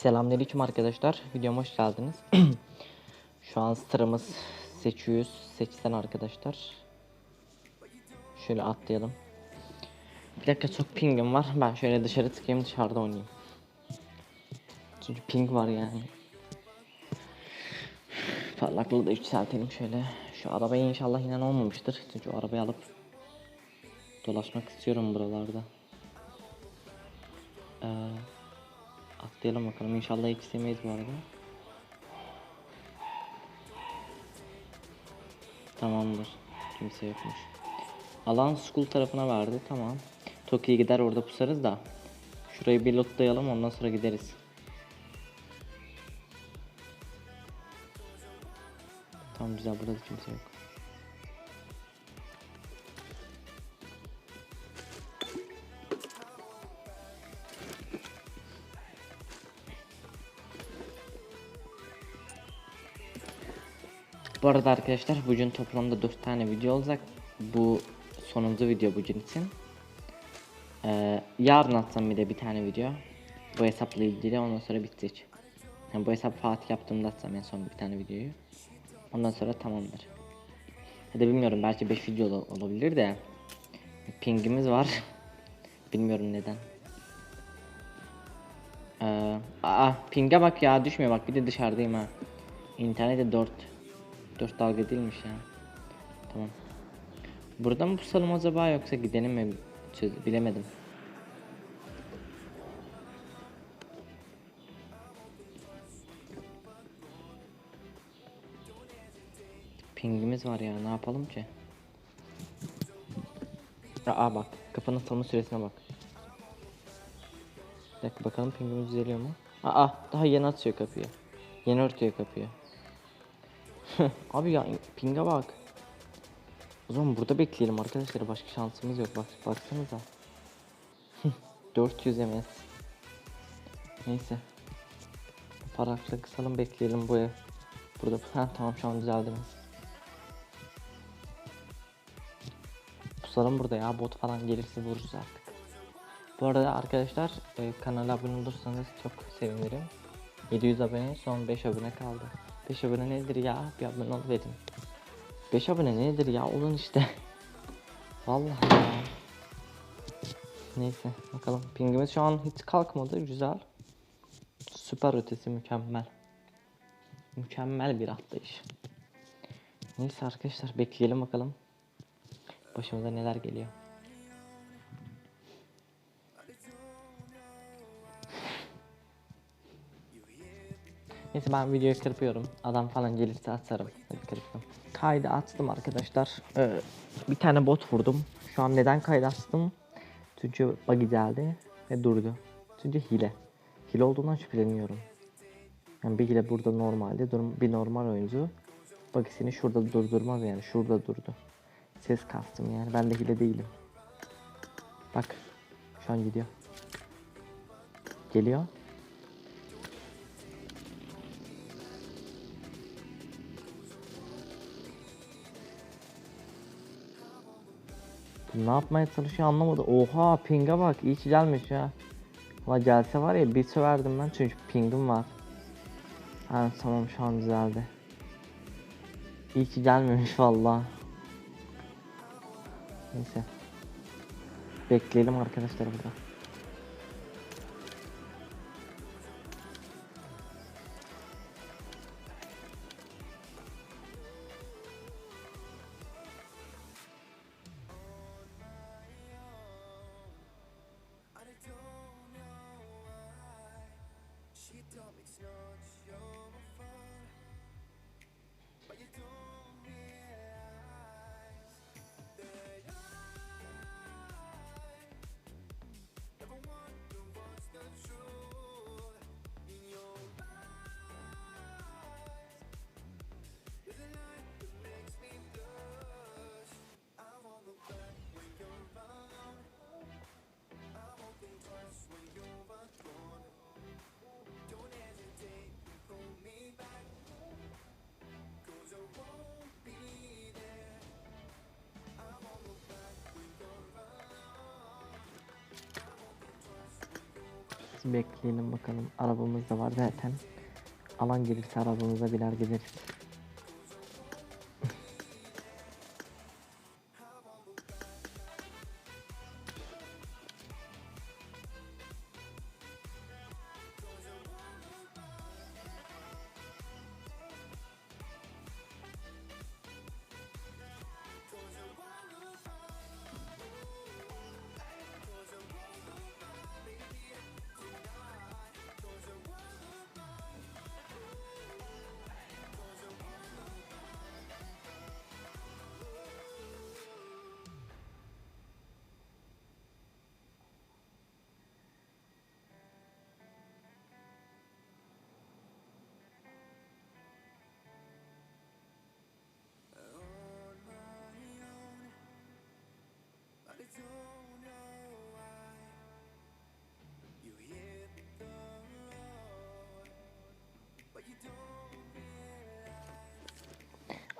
Selamünaleyküm arkadaşlar. Videoma hoş geldiniz. Şu an seçiyoruz. Seçsen arkadaşlar. Şöyle atlayalım. Bir dakika çok pingim var. Ben şöyle dışarı çıkayım dışarıda oynayayım. Çünkü ping var yani. Parlaklığı da yükseltelim şöyle. Şu arabaya inşallah inen olmamıştır. Çünkü o arabayı alıp dolaşmak istiyorum buralarda. Ee, atlayalım bakalım. İnşallah hiç istemeyiz bu arada. Tamamdır. Kimse yokmuş. Alan school tarafına verdi. Tamam. Tokyo'ya gider orada pusarız da. Şurayı bir lootlayalım ondan sonra gideriz. Tamam güzel burada da kimse yok. Bu arada arkadaşlar bugün toplamda 4 tane video olacak. Bu sonuncu video bugün için. Ee, yarın atsam bir de bir tane video. Bu hesapla ilgili ondan sonra bitecek. Yani bu hesap Fatih yaptığımda atsam en son bir tane videoyu. Ondan sonra tamamdır. Ya da bilmiyorum belki 5 video ol- olabilir de. Pingimiz var. bilmiyorum neden. Ee, aa pinge bak ya düşmüyor bak bir de dışarıdayım ha. İnternette 4. 4 dalga değilmiş ya. Tamam. Burada mı pusalım acaba yoksa gidelim mi? Çöz- bilemedim. Pingimiz var ya ne yapalım ki? Aa bak kafanın salma süresine bak. Bir dakika bakalım pingimiz düzeliyor mu? Aa daha yeni atıyor kapıyı. Yeni örtüyor kapıyı. Abi ya pinga bak. O zaman burada bekleyelim arkadaşlar. Başka şansımız yok. Bak baksanıza. 400 MS. Neyse. Parakla kısalım bekleyelim bu ev. Burada ha tamam şu an düzeldi mi? Pusalım burada ya bot falan gelirse vururuz artık. Bu arada arkadaşlar e, kanala abone olursanız çok sevinirim. 700 abone son 5 abone kaldı. 5 abone nedir ya? Bir abone ol verin. 5 abone nedir ya? Olun işte. Vallahi ya. Neyse bakalım. Pingimiz şu an hiç kalkmadı. Güzel. Süper ötesi mükemmel. Mükemmel bir atlayış. Neyse arkadaşlar bekleyelim bakalım. Başımıza neler geliyor. Neyse ben videoyu kırpıyorum. Adam falan gelirse atarım. Kırptım. Kaydı attım arkadaşlar. Ee, bir tane bot vurdum. Şu an neden kaydı attım? Çünkü buggy geldi ve durdu. Çünkü hile. Hile olduğundan şüpheleniyorum. Yani bir hile burada normalde durum bir normal oyuncu buggy'sini şurada durdurmaz yani şurada durdu. Ses kastım yani ben de hile değilim. Bak şu an gidiyor. Geliyor. Ne yapmaya çalışıyor anlamadı. Oha pinga bak iyi ki gelmiş ya. Ama gelse var ya bir söverdim ben çünkü pingim var. Ha tamam şu an düzeldi. İyi ki gelmemiş valla. Neyse. Bekleyelim arkadaşlar burada. dump Bekleyelim bakalım. Arabamız da var zaten. Alan gelirse arabamıza biner gideriz.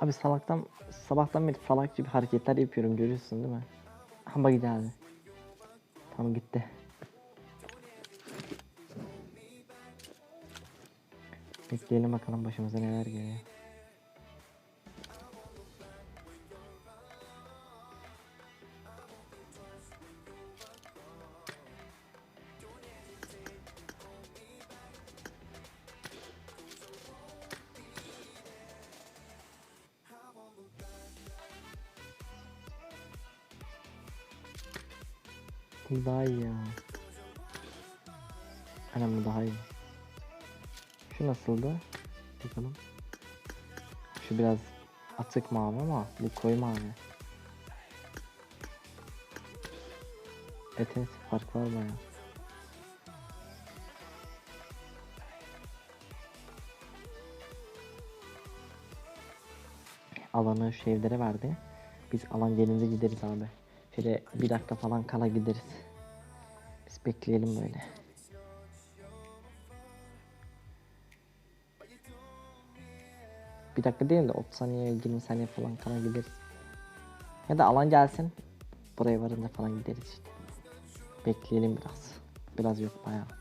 Abi salaktan sabahtan beri salak gibi hareketler yapıyorum görüyorsun değil mi? Hamba geldi. Tamam gitti. Bekleyelim bakalım başımıza neler geliyor. Bu daha iyi ya. Aynen bu daha iyi. Şu nasıldı? Bakalım. Şu biraz atık mavi ama bu koyu mavi. Evet evet fark var baya. Alanı şu evlere verdi. Biz alan gelince gideriz abi. Şöyle bir dakika falan kala gideriz. Biz bekleyelim böyle. Bir dakika değil de 30 saniye 20 saniye falan kala gideriz. Ya da alan gelsin. Buraya varınca falan gideriz işte. Bekleyelim biraz. Biraz yok bayağı.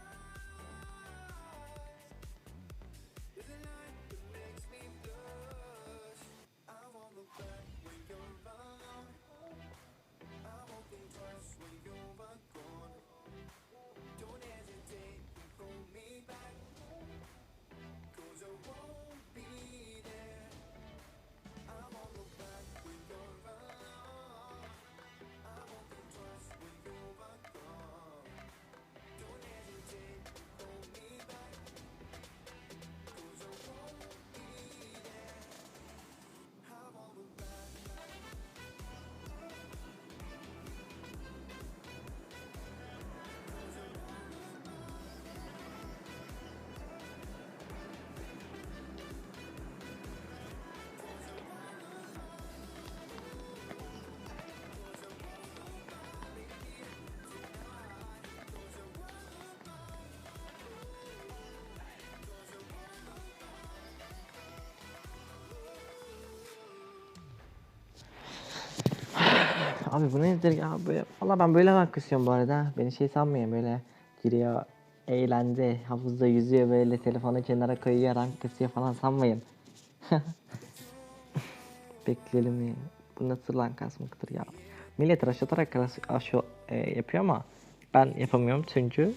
Abi bu nedir ya böyle? Valla ben böyle bak kısıyorum bu arada. Beni şey sanmayın böyle giriyor eğlence havuzda yüzüyor böyle telefonu kenara koyuyor rank kısıyor falan sanmayın. Bekleyelim ya. Bu nasıl rank kasmaktır ya. Millet rush atarak rush- aşo e, yapıyor ama ben yapamıyorum çünkü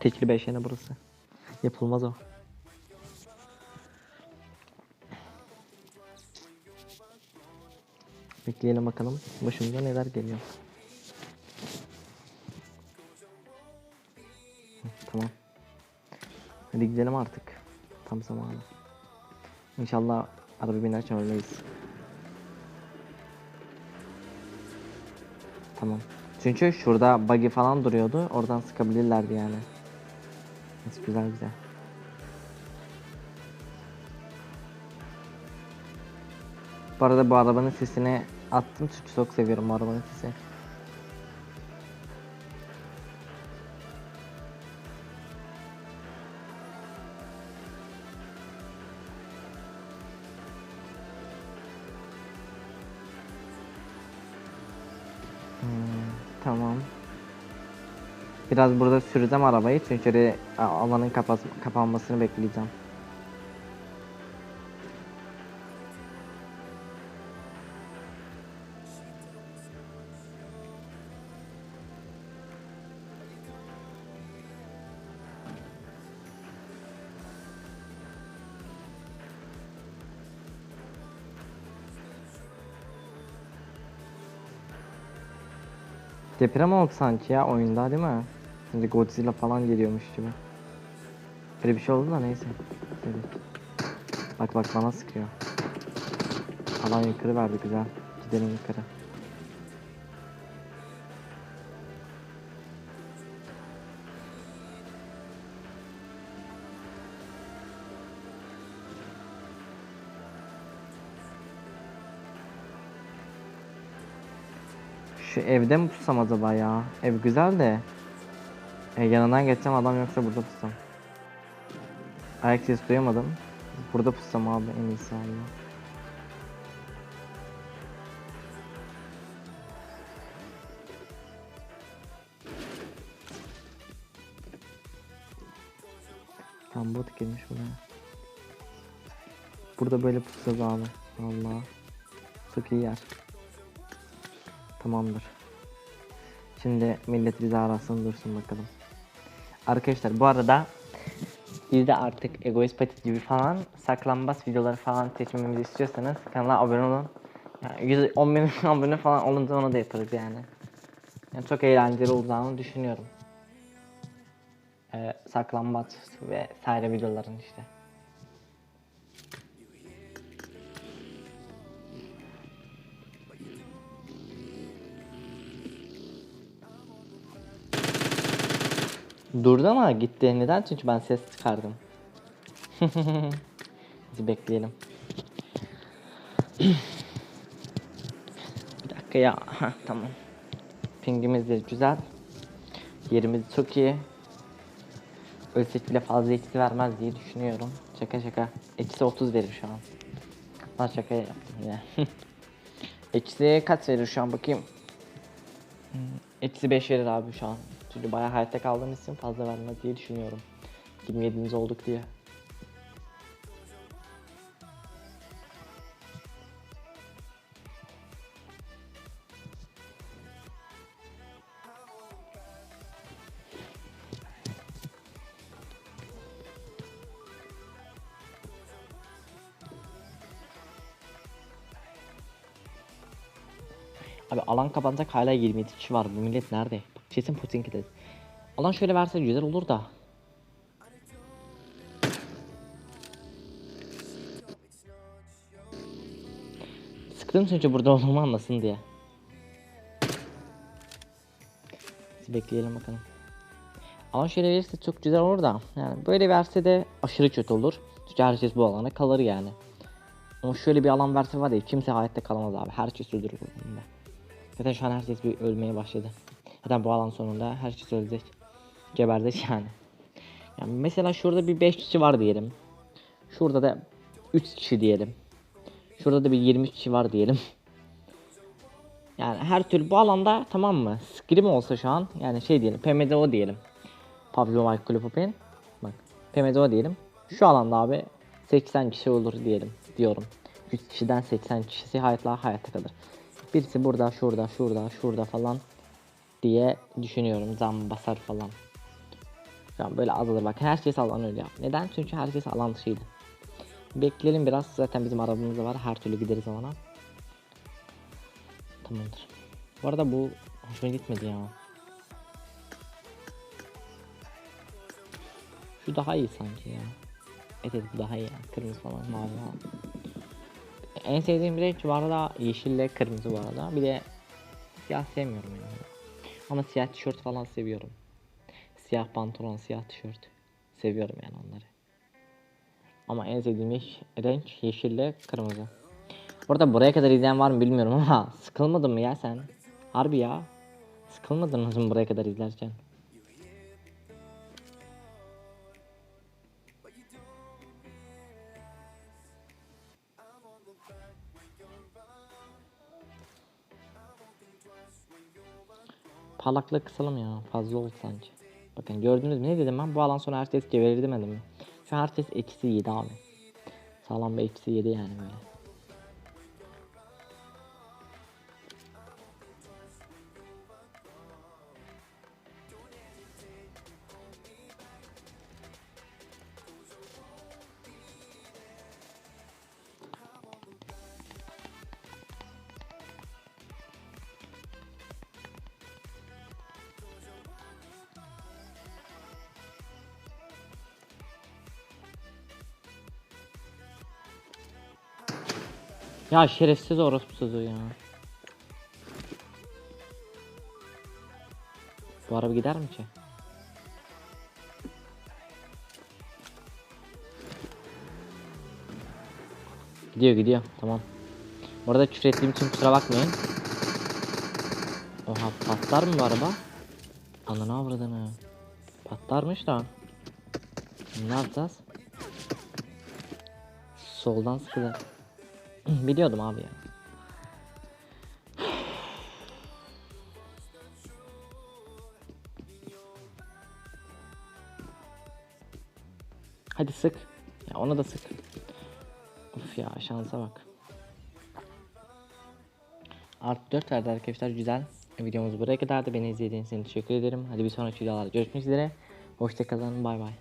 tekli 5 yine burası. Yapılmaz o. Bekleyelim bakalım başımıza neler geliyor. Tamam. Hadi gidelim artık. Tam zamanı. İnşallah araba binerken ölmeyiz. Tamam. Çünkü şurada buggy falan duruyordu. Oradan sıkabilirlerdi yani. Neyse, güzel güzel. Bu arada bu arabanın sesini attım çünkü çok seviyorum arabanın sesini. Hmm, tamam. Biraz burada süreceğim arabayı çünkü alanın kapanmasını bekleyeceğim. Deprem oldu sanki ya oyunda değil mi? Şimdi Godzilla falan geliyormuş gibi. Öyle bir şey oldu da neyse. Evet. Bak bak bana sıkıyor. Alan yukarı verdi güzel. Gidelim yukarı. Şu evde mi pussam acaba ya? Ev güzel de. E, yanından geçeceğim adam yoksa burada pussam. Ayak sesi duyamadım. Burada pussam abi en iyisi valla. Tam bot girmiş buraya. Burada böyle pussaz abi. Valla. Çok iyi yer. Tamamdır. Şimdi millet bizi arasın dursun bakalım. Arkadaşlar bu arada biz de artık egoist patit gibi falan saklanmaz videoları falan seçmemizi istiyorsanız kanala abone olun. Yani 110 bin abone falan olunca onu da yaparız yani. yani çok eğlenceli olacağını düşünüyorum. Ee, saklambaç ve saire videoların işte. Durdu ama gitti. Neden? Çünkü ben ses çıkardım. Biz bekleyelim. Bir dakika ya. Heh, tamam. Pingimiz de güzel. Yerimiz çok iyi. Ölsek bile fazla eksi vermez diye düşünüyorum. Şaka şaka. Eksi 30 verir şu an. Lan şaka yaptım yine. eksi kaç verir şu an bakayım. Hmm, Eksi 5 verir abi şu an. Çünkü bayağı hayatta kaldığımız için fazla vermez diye düşünüyorum. 27'miz olduk diye. Abi alan kapanacak hala 27 kişi var. Bu millet nerede? Kesin Putin dedi. Alan şöyle verse güzel olur da. Sıktım çünkü burada olduğumu anlasın diye. Biz bekleyelim bakalım. Alan şöyle verirse çok güzel olur da. Yani böyle verse de aşırı kötü olur. Çünkü herkes bu alana kalır yani. Ama şöyle bir alan verse var ya kimse hayatta kalamaz abi. Herkes öldürür bu. Zaten şu an herkes bir ölmeye başladı. Zaten bu alan sonunda herkes ölecek. Geberecek yani. Yani mesela şurada bir 5 kişi var diyelim. Şurada da 3 kişi diyelim. Şurada da bir 20 kişi var diyelim. Yani her türlü bu alanda tamam mı? Scrim olsa şu an yani şey diyelim PMDO diyelim. PUBG Mobile Club Open. Bak PMDO diyelim. Şu alanda abi 80 kişi olur diyelim diyorum. 3 kişiden 80 kişisi hayatta hayatta kalır. Birisi burada, şurada, şurada, şurada falan diye düşünüyorum. Zam basar falan. An böyle azalır bak. Herkes alan öyle yap. Neden? Çünkü herkes alan dışıydı. Bekleyelim biraz. Zaten bizim arabamız var. Her türlü gideriz ona. Tamamdır. Bu arada bu hoşuma gitmedi ya. Şu daha iyi sanki ya. Evet evet daha iyi. Kırmızı falan mavi falan. En sevdiğim renk bu arada yeşille kırmızı bu arada. Bir de siyah sevmiyorum yani. Ama siyah tişört falan seviyorum. Siyah pantolon, siyah tişört. Seviyorum yani onları. Ama en sevdiğim yeş- renk yeşille kırmızı. Burada buraya kadar izleyen var mı bilmiyorum ama sıkılmadın mı ya sen? Harbi ya. Sıkılmadın mı buraya kadar izlerken? Parlaklığı kısalım ya. Fazla oldu sanki. Bakın gördünüz mü ne dedim ben? Bu alan sonra herkes geberir demedim mi? Şu herkes eksi 7 abi. Sağlam bir eksi 7 yani böyle. Ya şerefsiz orospusuzu ya. Bu araba gider mi ki? Gidiyor gidiyor tamam. Bu arada küfür ettiğim için kusura bakmayın. Oha patlar mı bu araba? Ananı avradını. Patlarmış da. Ne yapacağız? Soldan sıkılır. Biliyordum abi ya. Hadi sık. Ya ona da sık. Uf ya şansa bak. Artı 4 verdi arkadaşlar güzel. Videomuz buraya kadardı. Beni izlediğiniz için teşekkür ederim. Hadi bir sonraki videolarda görüşmek üzere. Hoşçakalın. Bay bay.